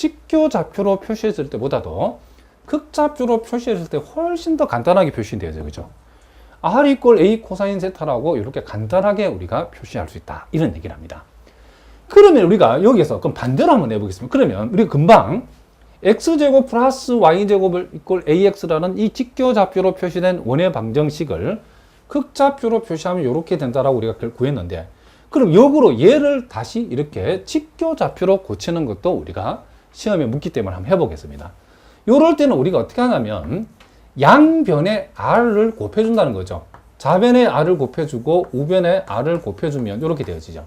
직교 좌표로 표시했을 때보다도 극좌표로 표시했을 때 훨씬 더 간단하게 표시되어져 그죠? R 이꼴 A 코사인 세타라고 이렇게 간단하게 우리가 표시할 수 있다. 이런 얘기를 합니다. 그러면 우리가 여기서 그럼 반대로 한번 해보겠습니다. 그러면 우리가 금방 x제곱 플러스 y제곱을 이꼴 ax라는 이 직교 좌표로 표시된 원의 방정식을 극좌표로 표시하면 이렇게 된다라고 우리가 구했는데 그럼 역으로 얘를 다시 이렇게 직교 좌표로 고치는 것도 우리가 시험에 묻기 때문에 한번 해보겠습니다. 이럴 때는 우리가 어떻게 하냐면 양변에 r을 곱해준다는 거죠. 좌변에 r을 곱해주고 우변에 r을 곱해주면 이렇게 되어지죠.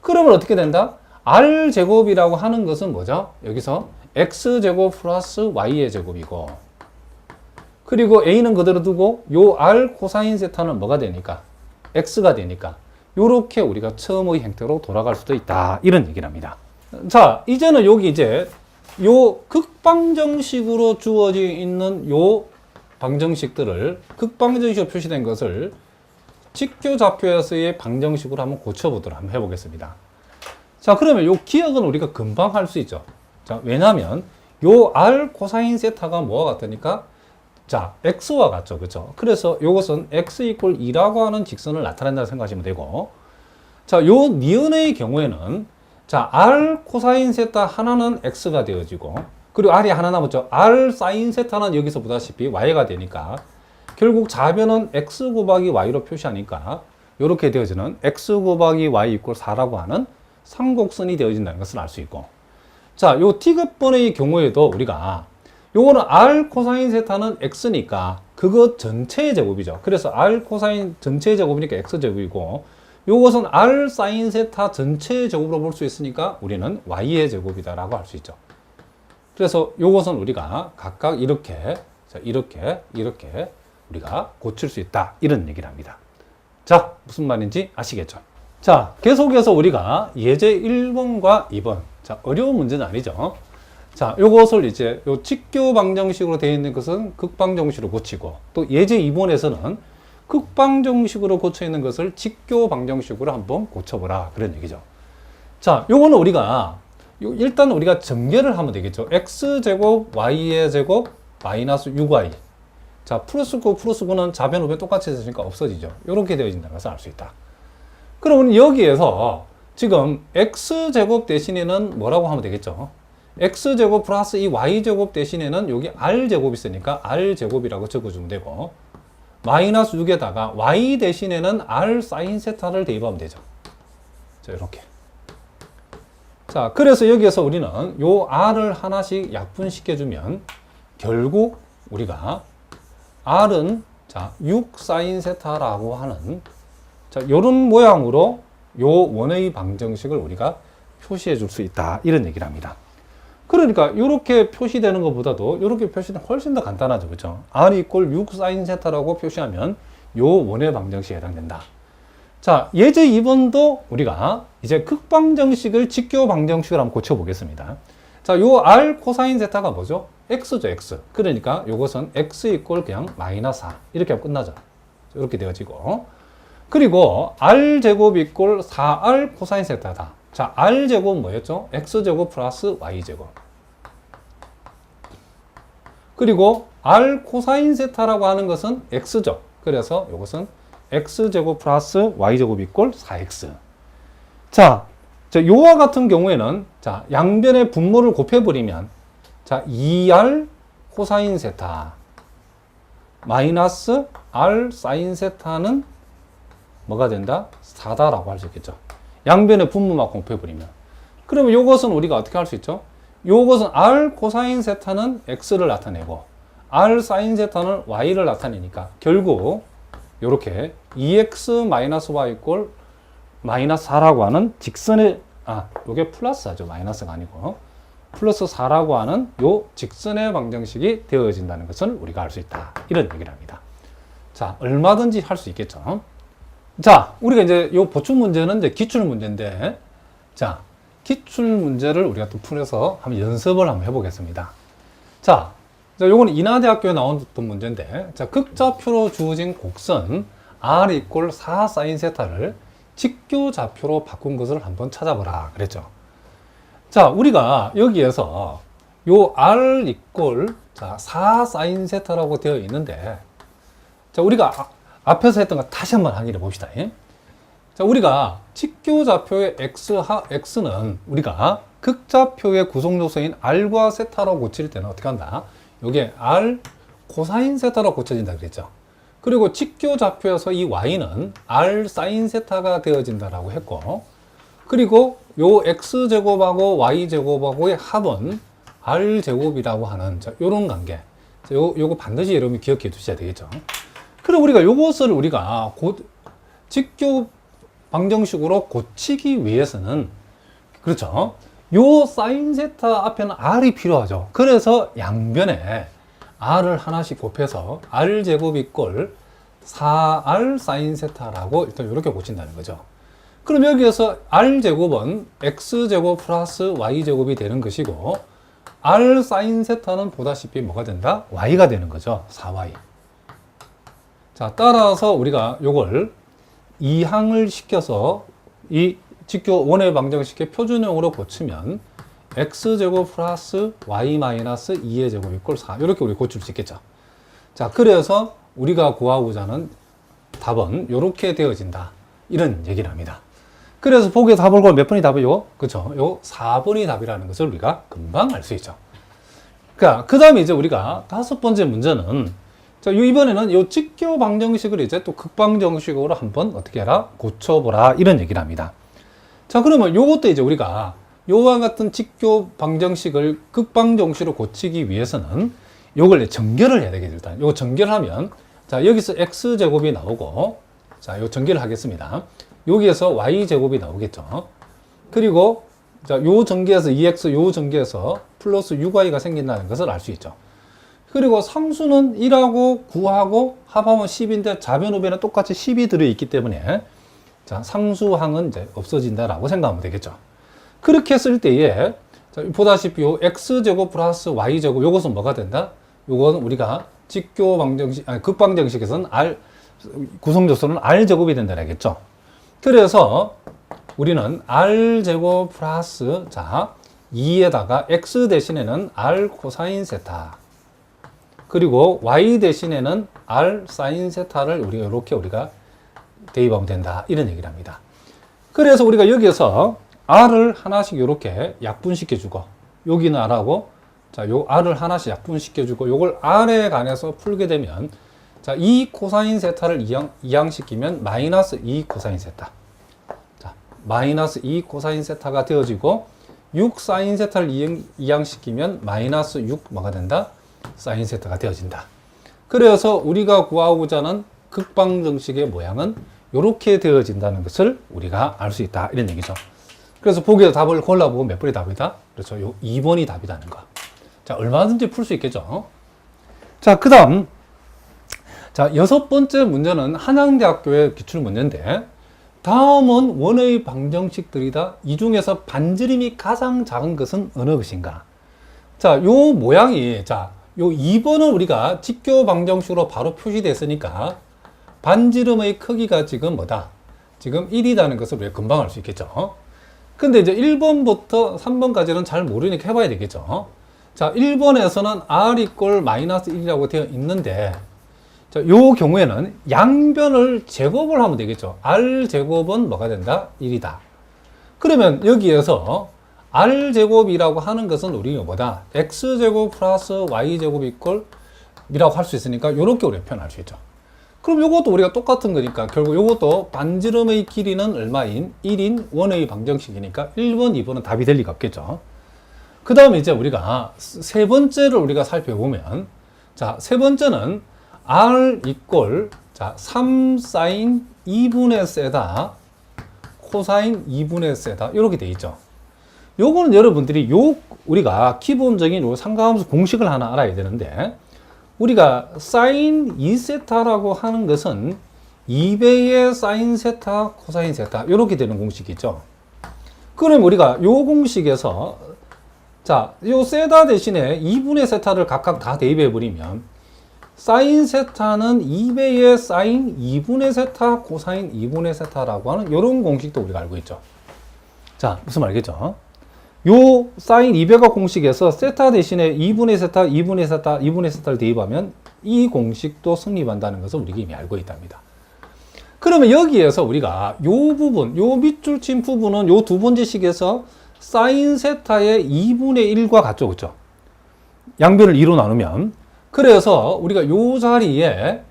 그러면 어떻게 된다? r 제곱이라고 하는 것은 뭐죠? 여기서 x 제곱 플러스 y의 제곱이고 그리고 a는 그대로 두고 요 r 코사인 세타는 뭐가 되니까 x가 되니까 요렇게 우리가 처음의 형태로 돌아갈 수도 있다 이런 얘기를 합니다. 자 이제는 여기 이제 요 극방정식으로 주어져 있는 요 방정식들을 극방정식으로 표시된 것을 직교 좌표에서의 방정식으로 한번 고쳐보도록 한번 해보겠습니다. 자, 그러면 요 기억은 우리가 금방 할 수 있죠. 자, 왜냐하면 요 r 코사인 세타가 뭐와 같으니까 자, x와 같죠. 그죠? 그래서 요것은 x 이꼴 2라고 하는 직선을 나타낸다고 생각하시면 되고 자, 요 니은의 경우에는 자, r 코사인 세타 하나는 x가 되어지고 그리고 r이 하나 남았죠. r 사인 세타는 여기서 보다시피 y가 되니까 결국 좌변은 x 곱하기 y로 표시하니까 이렇게 되어지는 x 곱하기 y 이꼴 4라고 하는 삼곡선이 되어진다는 것을 알 수 있고 자, 요 t급번의 경우에도 우리가 요거는 r 코사인 세타는 x니까 그거 전체의 제곱이죠. 그래서 r 코사인 전체의 제곱이니까 x 제곱이고 요것은 r 사인 세타 전체의 제곱으로 볼 수 있으니까 우리는 y의 제곱이다라고 할 수 있죠. 그래서 요것은 우리가 각각 이렇게 자, 이렇게 이렇게 우리가 고칠 수 있다 이런 얘기를 합니다. 자 무슨 말인지 아시겠죠? 자 계속해서 우리가 예제 1번과 2번 자 어려운 문제는 아니죠. 자 요것을 이제 요 직교 방정식으로 되어 있는 것은 극방정식으로 고치고 또 예제 2번에서는 극방정식으로 고쳐 있는 것을 직교 방정식으로 한번 고쳐보라 그런 얘기죠. 자 요거는 우리가 요- 일단 우리가 전개를 하면 되겠죠. x제곱 y의 제곱 마이너스 6y 자, 플러스 9, 플러스 9는 좌변, 우변 똑같이 있으니까 없어지죠. 이렇게 되어진다는 것을 알 수 있다. 그러면 여기에서 지금 x제곱 대신에는 뭐라고 하면 되겠죠? x제곱 플러스 이 y제곱 대신에는 여기 r제곱 있으니까 r제곱이라고 적어주면 되고 마이너스 6에다가 y 대신에는 r 사인 세타를 대입하면 되죠. 자, 이렇게. 자, 그래서 여기에서 우리는 요 r을 하나씩 약분시켜주면 결국 우리가 R은 자, 6 사인 세타라고 하는 자, 요런 모양으로 요 원의 방정식을 우리가 표시해 줄 수 있다. 이런 얘기를 합니다. 그러니까 이렇게 표시되는 것보다도 이렇게 표시는 훨씬 더 간단하죠. 그죠? R 이꼴 6 사인 세타라고 표시하면 요 원의 방정식에 해당된다. 자, 예제 2번도 우리가 이제 극방정식을 직교 방정식을 한번 고쳐보겠습니다. 자, 요 R 코사인 세타가 뭐죠? X죠, X. 그러니까 요것은 X 이꼴 그냥 마이너스 4. 이렇게 하면 끝나죠. 이렇게 되어지고. 그리고 R 제곱 이꼴 4R 코사인 세타다. 자, R 제곱 뭐였죠? X 제곱 플러스 Y 제곱. 그리고 R 코사인 세타라고 하는 것은 X죠. 그래서 요것은 X 제곱 플러스 Y 제곱 이꼴 4X. 자, 자, 요와 같은 경우에는 자, 양변의 분모를 곱해버리면 자, 2R 코사인 세타 마이너스 R 사인 세타는 뭐가 된다? 4다라고 할 수 있겠죠. 양변의 분모만 곱해버리면. 그러면 요것은 우리가 어떻게 할 수 있죠? 요것은 R 코사인 세타는 X를 나타내고 R 사인 세타는 Y를 나타내니까 결국 요렇게 2X 마이너스 Y 이꼴 마이너스 4라고 하는 직선의 아, 요게 플러스 하죠. 마이너스가 아니고 플러스 4라고 하는 요 직선의 방정식이 되어진다는 것을 우리가 알 수 있다. 이런 얘기를 합니다. 자, 얼마든지 할 수 있겠죠. 자, 우리가 이제 요 보충 문제는 이제 기출 문제인데 자, 기출 문제를 우리가 또 풀어서 한번 연습을 한번 해보겠습니다. 자, 자, 요거는 인하대학교에 나왔던 문제인데, 자, 극좌표로 주어진 곡선 R 이꼴 4 사인 세타를 직교 좌표로 바꾼 것을 한번 찾아보라 그랬죠. 자, 우리가 여기에서 요 R 이꼴 자, 4 사인 세타라고 되어 있는데 자, 우리가 아- 앞에서 했던 거 다시 한번 확인해 봅시다. 예? 자, 우리가 직교좌표의 x 하 x는 우리가 극좌표의 구성 요소인 r과 세타로 고칠 때는 어떻게 한다? 요게 r 코사인 세타로 고쳐진다 그랬죠. 그리고 직교좌표에서 이 y는 r 사인 세타가 되어진다라고 했고 그리고 요 x 제곱하고 y 제곱하고의 합은 r 제곱이라고 하는 자, 요런 관계. 자, 요 요거 반드시 여러분이 기억해 두셔야 되겠죠. 그럼 우리가 요것을 우리가 곧 직교 방정식으로 고치기 위해서는 그렇죠. 요 사인 세타 앞에는 r이 필요하죠. 그래서 양변에 r을 하나씩 곱해서 r 제곱 이꼴 4r 사인 세타라고 일단 이렇게 고친다는 거죠. 그럼 여기에서 r 제곱은 x 제곱 플러스 y 제곱이 되는 것이고 r 사인 세타는 보다시피 뭐가 된다? y가 되는 거죠. 4y. 자, 따라서 우리가 요걸 이항을 시켜서 이 직교 원의 방정식의 표준형으로 고치면 x제곱 플러스 y 마이너스 2의 제곱 이꼴 4 이렇게 우리 고칠 수 있겠죠. 자, 그래서 우리가 구하고자 하는 답은 이렇게 되어진다. 이런 얘기를 합니다. 그래서 보기에 답을 걸몇 번이 답이요? 그죠? 요 4번이 답이라는 것을 우리가 금방 알 수 있죠. 그러니까 그 다음에 이제 우리가 다섯 번째 문제는 자, 요 이번에는 요 직교 방정식을 이제 또 극방정식으로 한번 어떻게 해라? 고쳐보라. 이런 얘기를 합니다. 자, 그러면 요것도 이제 우리가 요와 같은 직교 방정식을 극방정식으로 고치기 위해서는 요걸 전결을 해야 되겠죠. 일단 요 전결하면 자, 여기서 x제곱이 나오고 자, 요 전결을 하겠습니다. 여기에서 y제곱이 나오겠죠. 그리고 자, 요 전개에서 2x 요 전개에서 플러스 6y가 생긴다는 것을 알 수 있죠. 그리고 상수는 1하고 9하고 합하면 10인데 좌변 우변은 똑같이 10이 들어있기 때문에 자, 상수항은 이제 없어진다라고 생각하면 되겠죠. 그렇게 했을 때에 자, 보다시피 요 x제곱 플러스 y제곱 요것은 뭐가 된다? 요거는 우리가 직교 방정식 아니 극방정식에서는 r 구성조소는 r제곱이 된다라겠죠. 그래서 우리는 r제곱 플러스 자 2에다가 x 대신에는 r 코사인 세타 그리고 y 대신에는 r 사인 세타를 우리가 이렇게 우리가 대입하면 된다 이런 얘기를 합니다. 그래서 우리가 여기에서 r을 하나씩 이렇게 약분시켜 주고 여기는 r하고 자, 요 r을 하나씩 약분시켜 주고 요걸 r에 관해서 풀게 되면 자, 2 코사인 세타를 이항, 이항시키면 마이너스 2 코사인 세타. 자, 마이너스 2 코사인 세타가 되어지고 6 사인 세타를 이항, 이항시키면 마이너스 6 뭐가 된다? 사인 세타가 되어진다. 그래서 우리가 구하고자 하는 극방정식의 모양은 이렇게 되어진다는 것을 우리가 알 수 있다. 이런 얘기죠. 그래서 보기에서 답을 골라보고 몇 번이 답이다? 그렇죠. 요 2번이 답이라는 거. 자, 얼마든지 풀 수 있겠죠. 자, 그 다음. 자, 여섯 번째 문제는 한양대학교의 기출 문제인데, 다음은 원의 방정식들이다. 이 중에서 반지름이 가장 작은 것은 어느 것인가? 자, 요 모양이, 자, 요 2번은 우리가 직교 방정식으로 바로 표시됐으니까, 반지름의 크기가 지금 뭐다? 지금 1이라는 것을 우리가 금방 알 수 있겠죠. 근데 이제 1번부터 3번까지는 잘 모르니까 해봐야 되겠죠. 자, 1번에서는 r 이꼴 마이너스 1이라고 되어 있는데, 자, 요 경우에는 양변을 제곱을 하면 되겠죠. r 제곱은 뭐가 된다? 1이다. 그러면 여기에서 r 제곱이라고 하는 것은 우리가 뭐다? x 제곱 플러스 y 제곱 이꼴 이라고 할 수 있으니까 이렇게 우리가 표현할 수 있죠. 그럼 이것도 우리가 똑같은 거니까 결국 이것도 반지름의 길이는 얼마인 1인 원의 방정식이니까 1번, 2번은 답이 될 리가 없겠죠. 그 다음에 이제 우리가 세 번째를 우리가 살펴보면 자, 세 번째는 r 이꼴 자, 3 사인 2분의 세다 코사인 2분의 세다 이렇게 돼 있죠. 요거는 여러분들이 요 우리가 기본적인 요 삼각함수 공식을 하나 알아야 되는데 우리가 사인 2세타라고 하는 것은 2배의 사인 세타, 코사인 세타 이렇게 되는 공식이죠. 그럼 우리가 요 공식에서 자, 요 세타 대신에 2분의 세타를 각각 다 대입해 버리면 사인 세타는 2배의 사인 2분의 세타, 코사인 2분의 세타라고 하는 이런 공식도 우리가 알고 있죠. 자, 무슨 말이겠죠? 요 사인 200억 공식에서 세타 대신에 2분의 세타, 2분의 세타, 2분의 세타를 대입하면 이 공식도 성립한다는 것을 우리가 이미 알고 있답니다. 그러면 여기에서 우리가 요 부분, 요 밑줄 친 부분은 요 두 번째 식에서 사인 세타의 2분의 1과 같죠, 그죠? 양변을 2로 나누면. 그래서 우리가 요 자리에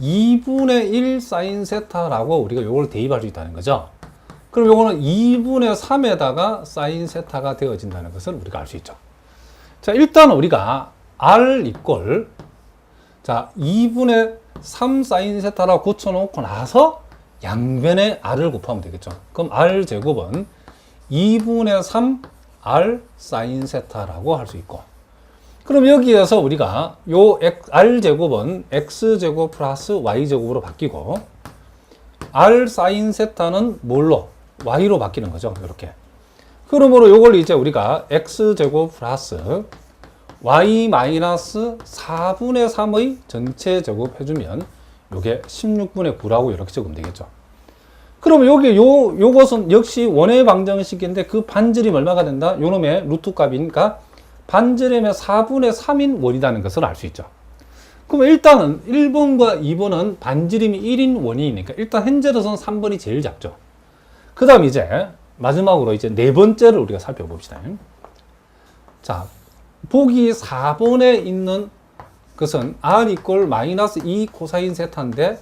2분의 1 사인 세타라고 우리가 요걸 대입할 수 있다는 거죠. 그럼 요거는 2분의 3에다가 사인 세타가 되어진다는 것을 우리가 알 수 있죠. 자, 일단 우리가 r 이꼴 자, 2분의 3 사인 세타라고 고쳐놓고 나서 양변에 r을 곱하면 되겠죠. 그럼 r 제곱은 2분의 3 r 사인 세타라고 할 수 있고 그럼 여기에서 우리가 요 r 제곱은 x 제곱 플러스 y 제곱으로 바뀌고 r 사인 세타는 뭘로 y로 바뀌는 거죠. 이렇게. 그러므로 요걸 이제 우리가 x 제곱 플러스 y 마이너스 4분의 3의 전체 제곱 해주면 요게 16분의 9라고 이렇게 적으면 되겠죠. 그러면 여기 요 요것은 역시 원의 방정식인데 그 반지름 얼마가 된다? 요놈의 루트 값이니까 반지름의 4분의 3인 원이라는 것을 알 수 있죠. 그럼 일단은 1번과 2번은 반지름이 1인 원이니까 일단 현재로서는 3번이 제일 작죠. 그 다음 이제 마지막으로 이제 네 번째를 우리가 살펴봅시다. 자, 보기 4번에 있는 것은 r 이꼴 마이너스 2 코사인 세타인데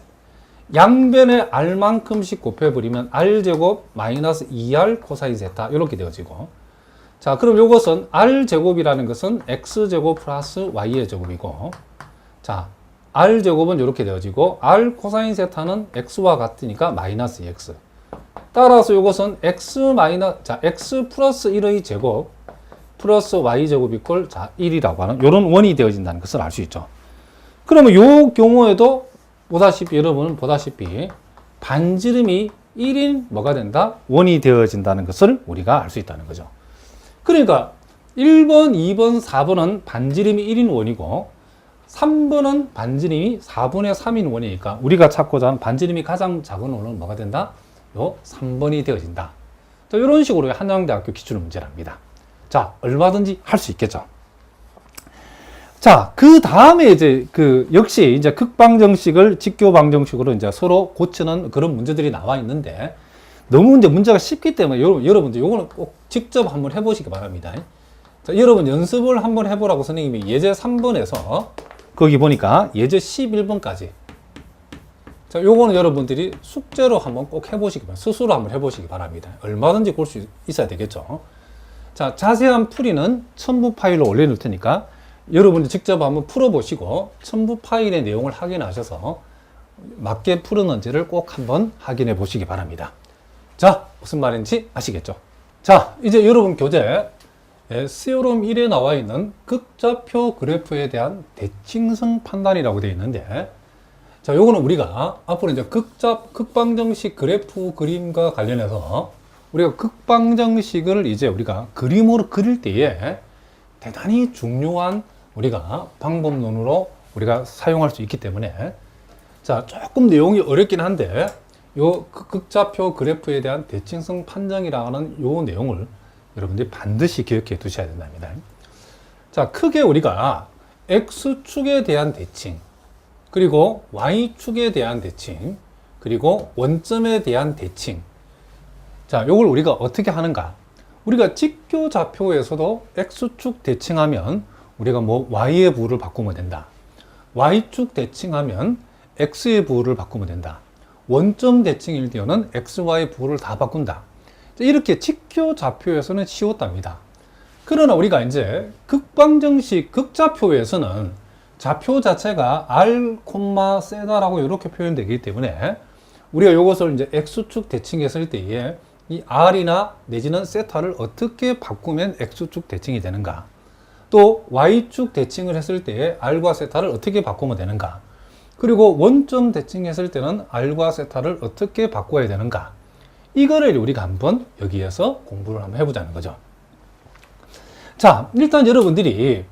양변에 r만큼씩 곱해버리면 r제곱 마이너스 2r 코사인 세타 이렇게 되어지고. 자 그럼 이것은 r제곱이라는 것은 x제곱 플러스 y의 제곱이고. 자 r제곱은 이렇게 되어지고 r 코사인 세타는 x와 같으니까 마이너스 x 따라서 이것은 x 마이너 자 x 플러스 1의 제곱 플러스 y 제곱 이꼴 자 1이라고 하는 이런 원이 되어진다는 것을 알 수 있죠. 그러면 요 경우에도 보다시피 여러분은 보다시피 반지름이 1인 뭐가 된다? 원이 되어진다는 것을 우리가 알 수 있다는 거죠. 그러니까 1번, 2번, 4번은 반지름이 1인 원이고 3번은 반지름이 4분의 3인 원이니까 우리가 찾고자 하는 반지름이 가장 작은 원은 뭐가 된다? 요 3번이 되어진다. 자, 이런 식으로 한양대학교 기출 문제랍니다. 자, 얼마든지 할 수 있겠죠. 자, 그 다음에 이제 그 역시 이제 극방정식을 직교방정식으로 이제 서로 고치는 그런 문제들이 나와 있는데 너무 이제 문제가 쉽기 때문에 여러분, 여러분들 요거는 꼭 직접 한번 해보시기 바랍니다. 자, 여러분 연습을 한번 해보라고 선생님이 예제 3번에서 거기 보니까 예제 11번까지 자, 요거는 여러분들이 숙제로 한번 꼭 해보시기 바랍니다. 스스로 한번 해보시기 바랍니다. 얼마든지 볼 수 있어야 되겠죠. 자, 자세한 풀이는 첨부 파일로 올려놓을 테니까 여러분이 직접 한번 풀어보시고 첨부 파일의 내용을 확인하셔서 맞게 풀었는지를 꼭 한번 확인해 보시기 바랍니다. 자, 무슨 말인지 아시겠죠? 자, 이제 여러분 교재 세오롬 1에 나와 있는 극좌표 그래프에 대한 대칭성 판단이라고 되어 있는데 자, 요거는 우리가 앞으로 이제 극좌, 극방정식 그래프 그림과 관련해서 우리가 극방정식을 이제 우리가 그림으로 그릴 때에 대단히 중요한 우리가 방법론으로 우리가 사용할 수 있기 때문에 자, 조금 내용이 어렵긴 한데 요 극- 극좌표 그래프에 대한 대칭성 판정이라는 요 내용을 여러분들이 반드시 기억해 두셔야 된답니다. 자, 크게 우리가 X축에 대한 대칭, 그리고 Y축에 대한 대칭, 그리고 원점에 대한 대칭. 자, 요걸 우리가 어떻게 하는가? 우리가 직교 좌표에서도 X축 대칭하면 우리가 뭐 Y의 부호를 바꾸면 된다. Y축 대칭하면 X의 부호를 바꾸면 된다. 원점 대칭일 때는 X, Y 부호를 다 바꾼다. 자, 이렇게 직교 좌표에서는 쉬웠답니다. 그러나 우리가 이제 극방정식 극좌표에서는 좌표 자체가 R, 세다라고 이렇게 표현되기 때문에 우리가 이것을 이제 X축 대칭했을 때에 이 R이나 내지는 세타를 어떻게 바꾸면 X축 대칭이 되는가? 또 Y축 대칭을 했을 때에 R과 세타를 어떻게 바꾸면 되는가? 그리고 원점 대칭했을 때는 R과 세타를 어떻게 바꿔야 되는가? 이거를 우리가 한번 여기에서 공부를 한번 해보자는 거죠. 자 일단 여러분들이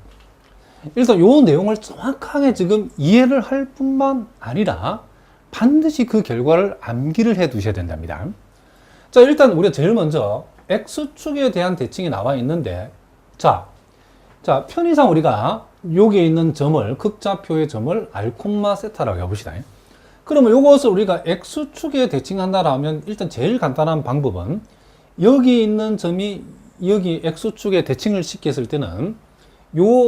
일단 요 내용을 정확하게 지금 이해를 할 뿐만 아니라 반드시 그 결과를 암기를 해 두셔야 된답니다. 자, 일단 우리가 제일 먼저 x축에 대한 대칭이 나와 있는데 자, 자 편의상 우리가 여기 있는 점을 극좌표의 점을 r, 세타라고 해봅시다. 그러면 이것을 우리가 x축에 대칭한다라면 일단 제일 간단한 방법은 여기 있는 점이 여기 x축에 대칭을 시켰을 때는 요